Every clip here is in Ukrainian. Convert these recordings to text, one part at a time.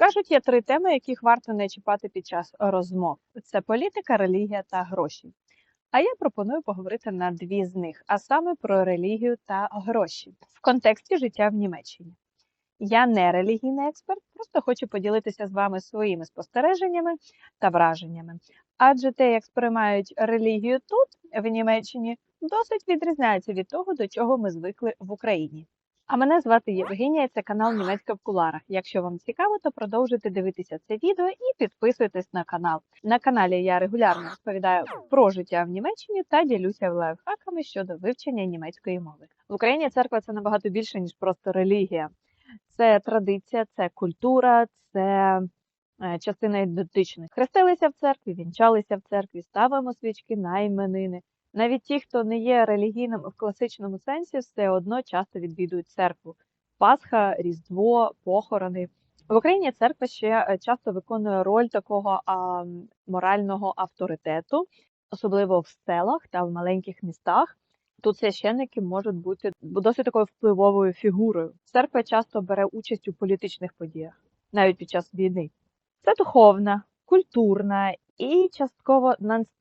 Кажуть, є три теми, яких варто не чіпати під час розмов: це політика, релігія та гроші. А я пропоную поговорити на дві з них, а саме про релігію та гроші в контексті життя в Німеччині. Я не релігійний експерт, просто хочу поділитися з вами своїми спостереженнями та враженнями. Адже те, як сприймають релігію тут, в Німеччині, досить відрізняється від того, до чого ми звикли в Україні. А мене звати Євгенія, це канал Німецька в куларах. Якщо вам цікаво, то продовжуйте дивитися це відео і підписуйтесь на канал. На каналі я регулярно розповідаю про життя в Німеччині та ділюся лайфхаками щодо вивчення німецької мови. В Україні церква це набагато більше ніж просто релігія. Це традиція, це культура, це е, частина ідентичності. Хрестилися в церкві, вінчалися в церкві, ставимо свічки на іменини. Навіть ті, хто не є релігійним в класичному сенсі, все одно часто відвідують церкву. Пасха, Різдво, похорони. В Україні церква ще е, часто виконує роль такого а, морального авторитету, особливо в селах та в маленьких містах. Тут священники можуть бути досить такою впливовою фігурою. Церква часто бере участь у політичних подіях, навіть під час війни. Це духовна, культурна і частково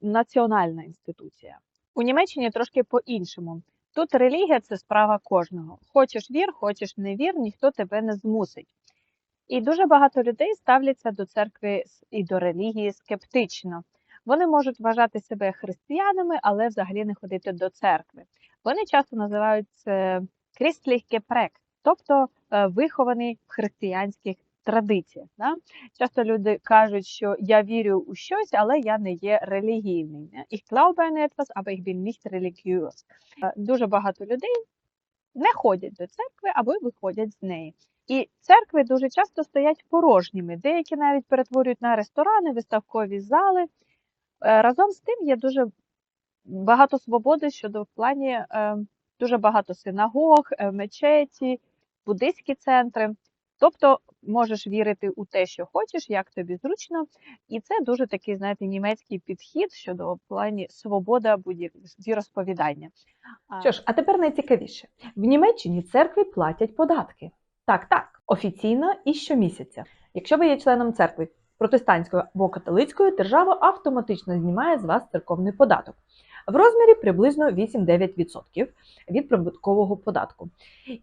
національна інституція. У Німеччині трошки по-іншому. Тут релігія це справа кожного. Хочеш вір, хочеш не вір, ніхто тебе не змусить. І дуже багато людей ставляться до церкви і до релігії скептично. Вони можуть вважати себе християнами, але взагалі не ходити до церкви. Вони часто називають це «christlich тобто е, вихований в християнських традиціях. Да? Часто люди кажуть, що я вірю у щось, але я не є релігійний. Ich glaube an etwas, aber ich bin nicht religiös. Дуже багато людей не ходять до церкви або виходять з неї. І церкви дуже часто стоять порожніми. Деякі навіть перетворюють на ресторани, виставкові зали. Е, Разом з тим є дуже багато свободи щодо в плані е, дуже багато синагог, е, мечеті, буддийські центри. Тобто можеш вірити у те, що хочеш, як тобі зручно, і це дуже такий, знаєте, німецький підхід щодо плані свобода будь-якого віросповідання. А, Що ж, а тепер найцікавіше. В Німеччині церкви платять податки. Так, так, офіційно і щомісяця. Якщо ви є членом церкви протестантської або католицької, держава автоматично знімає з вас церковний податок в розмірі приблизно 8-9% від прибуткового податку.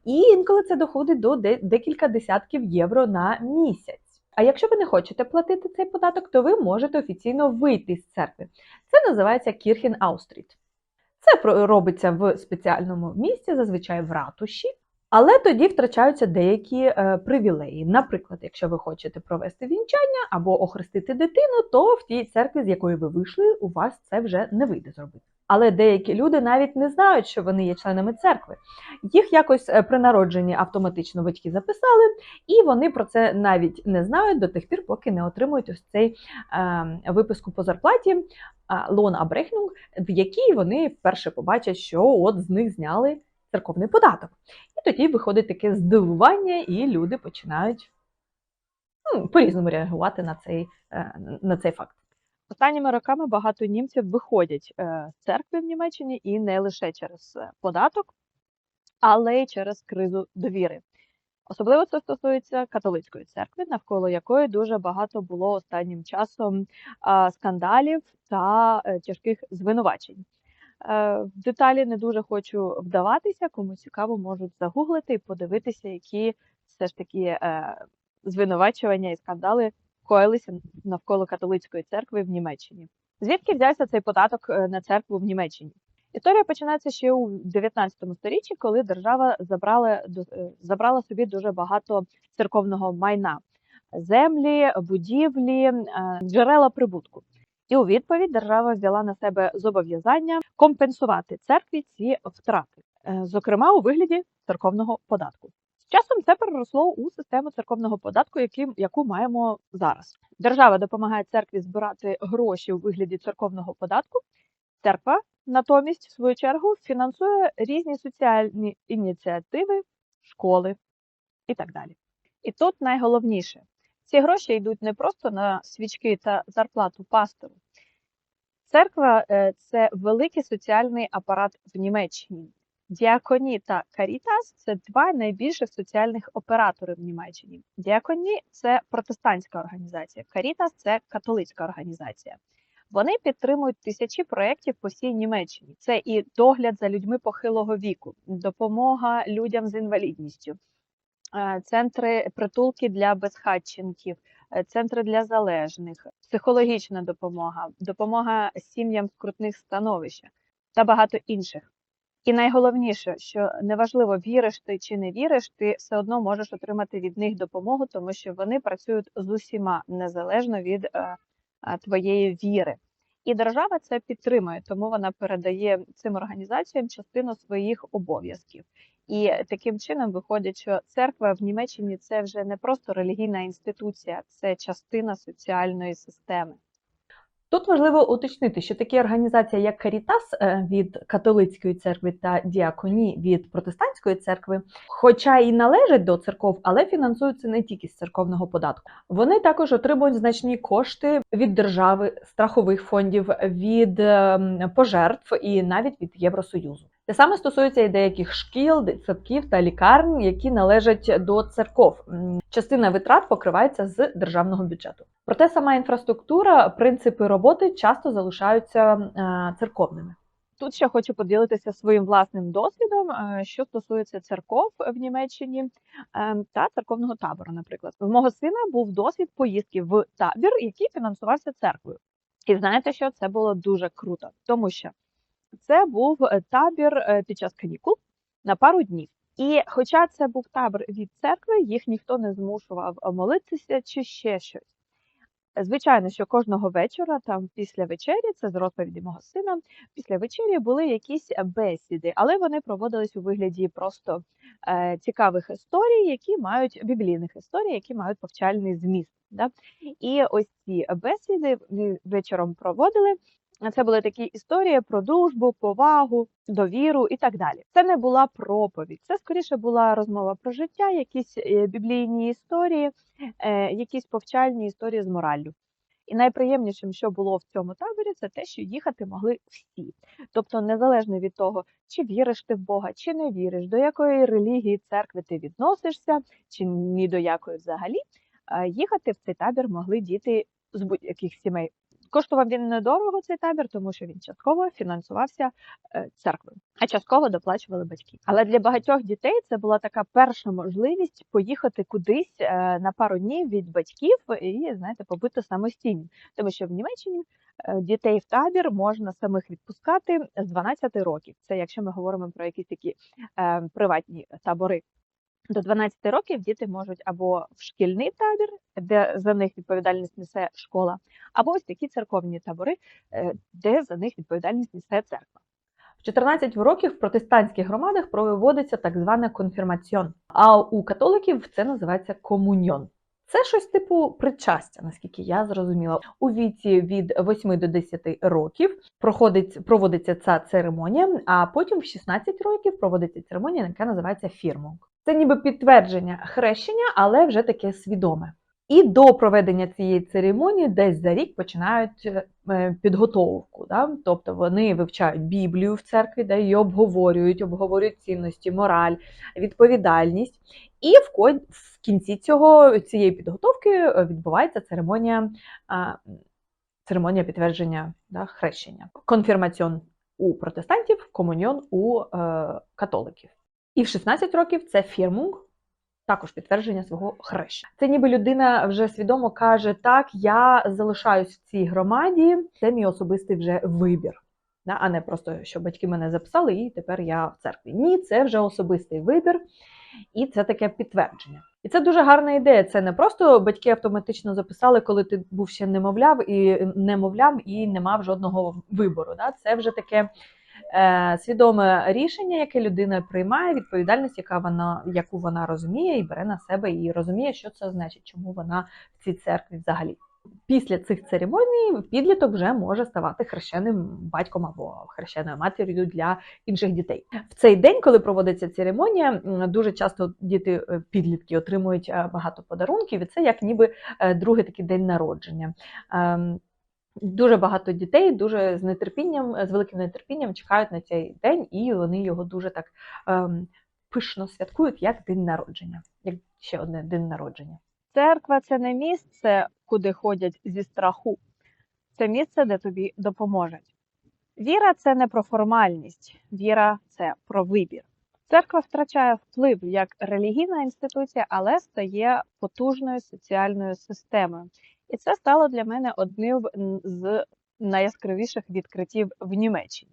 І інколи це доходить до декілька десятків євро на місяць. А якщо ви не хочете платити цей податок, то ви можете офіційно вийти з церкви. Це називається Кірхен Аустріт. Це робиться в спеціальному місці, зазвичай в ратуші. Але тоді втрачаються деякі е, привілеї. Наприклад, якщо ви хочете провести вінчання або охрестити дитину, то в тій церкві, з якої ви вийшли, у вас це вже не вийде зробити. Але деякі люди навіть не знають, що вони є членами церкви. Їх якось е, при народженні автоматично батьки записали, і вони про це навіть не знають до тих пір, поки не отримують ось цей е, виписку по зарплаті лон Абрехнунг, в якій вони вперше побачать, що от з них зняли церковний податок. І тоді виходить таке здивування, і люди починають ну, по-різному реагувати на цей, е, на цей факт. Останніми роками багато німців виходять е, з церкви в Німеччині і не лише через е, податок, але й через кризу довіри. Особливо це стосується католицької церкви, навколо якої дуже багато було останнім часом скандалів та е, тяжких звинувачень. В деталі не дуже хочу вдаватися, кому цікаво, можуть загуглити і подивитися, які все ж таки е, звинувачування і скандали коїлися навколо католицької церкви в Німеччині. Звідки взявся цей податок е, на церкву в Німеччині? Історія починається ще у 19 сторіччі, коли держава забрала, е, забрала собі дуже багато церковного майна: землі, будівлі, е, джерела прибутку. І у відповідь держава взяла на себе зобов'язання компенсувати церкві ці втрати, зокрема у вигляді церковного податку. Часом це переросло у систему церковного податку, які- яку маємо зараз. Держава допомагає церкві збирати гроші у вигляді церковного податку. Церква натомість, в свою чергу, фінансує різні соціальні ініціативи, школи і так далі. І тут найголовніше: ці гроші йдуть не просто на свічки та зарплату пастору. Церква е, це великий соціальний апарат в Німеччині. Діаконі та Карітас це два найбільших соціальних оператори в Німеччині. Діаконі це протестантська організація, Карітас це католицька організація. Вони підтримують тисячі проєктів по всій Німеччині. Це і догляд за людьми похилого віку, допомога людям з інвалідністю, е, центри притулки для безхатченків, е, центри для залежних, психологічна допомога, допомога сім'ям в скрутних становищах та багато інших. І найголовніше, що неважливо, віриш ти чи не віриш, ти все одно можеш отримати від них допомогу, тому що вони працюють з усіма незалежно від е, е, твоєї віри. І держава це підтримує, тому вона передає цим організаціям частину своїх обов'язків. І таким чином виходить, що церква в Німеччині це вже не просто релігійна інституція, це частина соціальної системи. Тут важливо уточнити, що такі організації, як Карітас е, від католицької церкви та Діаконі від протестантської церкви, хоча і належать до церков, але фінансуються не тільки з церковного податку. Вони також отримують значні кошти від держави, страхових фондів, від ем, пожертв і навіть від Євросоюзу. Те саме стосується і деяких шкіл, садків та лікарень, які належать до церков. Частина витрат покривається з державного бюджету. Проте сама інфраструктура, принципи роботи часто залишаються е, церковними. Тут ще хочу поділитися своїм власним досвідом, е, що стосується церков в Німеччині е, та церковного табору. Наприклад, в мого сина був досвід поїздки в табір, який фінансувався церквою. І знаєте, що це було дуже круто, тому що це був е, табір е, під час канікул на пару днів. І хоча це був табір від церкви, їх ніхто не змушував е, молитися чи ще щось. Звичайно, що кожного вечора, там після вечері, це з розповіді мого сина, після вечері були якісь бесіди, але вони проводились у вигляді просто е, цікавих історій, які мають біблійних історій, які мають повчальний зміст. Да? І ось ці бесіди вечором проводили. Це були такі історії про дружбу, повагу, довіру і так далі. Це не була проповідь, це скоріше була розмова про життя, якісь е, біблійні історії, е, якісь повчальні історії з мораллю. І найприємнішим, що було в цьому таборі, це те, що їхати могли всі. Тобто, незалежно від того, чи віриш ти в Бога, чи не віриш, до якої релігії церкви ти відносишся, чи ні до якої взагалі, е, їхати в цей табір могли діти з будь-яких сімей. Коштував він недорого цей табір, тому що він частково фінансувався е, церквою, а частково доплачували батьки. Але для багатьох дітей це була така перша можливість поїхати кудись е, на пару днів від батьків і знаєте, побути самостійно. Тому що в Німеччині е, дітей в табір можна самих відпускати з 12 років. Це якщо ми говоримо про якісь такі приватні табори. До 12 років діти можуть або в шкільний табір, де за них відповідальність несе школа, або ось такі церковні табори, е, де за них відповідальність несе церква. В 14 років в протестантських громадах проводиться так зване конфірмаціон, а у католиків це називається комуньйон. Це щось типу причастя, наскільки я зрозуміла. У віці від 8 до 10 років проходить, проводиться ця церемонія, а потім в 16 років проводиться церемонія, яка називається фірмунг. Це ніби підтвердження хрещення, але вже таке свідоме. І до проведення цієї церемонії десь за рік починають е, підготовку. Да? Тобто вони вивчають Біблію в церкві, да, її обговорюють, обговорюють цінності, мораль, відповідальність. І в, в кінці цього цієї підготовки е, відбувається церемонія, церемонія підтвердження да, хрещення. Конфірмаціон у протестантів, комуньйон у е, католиків. І в 16 років це фірмунг, також підтвердження свого хрещення. Це ніби людина вже свідомо каже: так, я залишаюсь в цій громаді, це мій особистий вже вибір. А не просто, що батьки мене записали, і тепер я в церкві. Ні, це вже особистий вибір, і це таке підтвердження. І це дуже гарна ідея. Це не просто батьки автоматично записали, коли ти був ще немовляв і немовлям і не мав жодного вибору. Да? Це вже таке свідоме рішення, яке людина приймає, відповідальність, яка вона, яку вона розуміє, і бере на себе, і розуміє, що це значить, чому вона в цій церкві взагалі. Після цих церемоній підліток вже може ставати хрещеним батьком або хрещеною матір'ю для інших дітей. В цей день, коли проводиться церемонія, дуже часто діти е, підлітки отримують е, багато подарунків, і це як ніби е, другий такий день народження. Дуже багато дітей дуже з нетерпінням, з великим нетерпінням чекають на цей день, і вони його дуже так ем, пишно святкують, як день народження, як ще одне день народження. Церква це не місце, куди ходять зі страху. Це місце, де тобі допоможуть. Віра це не про формальність, віра це про вибір. Церква втрачає вплив як релігійна інституція, але стає потужною соціальною системою. І це стало для мене одним з найяскравіших відкриттів в Німеччині.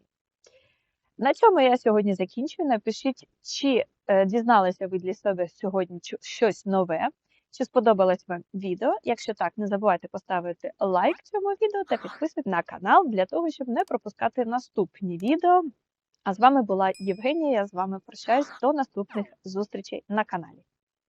На цьому я сьогодні закінчую. Напишіть, чи е, дізналися ви для себе сьогодні щось нове, чи сподобалось вам відео. Якщо так, не забувайте поставити лайк цьому відео та підписуйтесь на канал для того, щоб не пропускати наступні відео. А з вами була Євгенія. Я з вами прощаюсь до наступних зустрічей на каналі.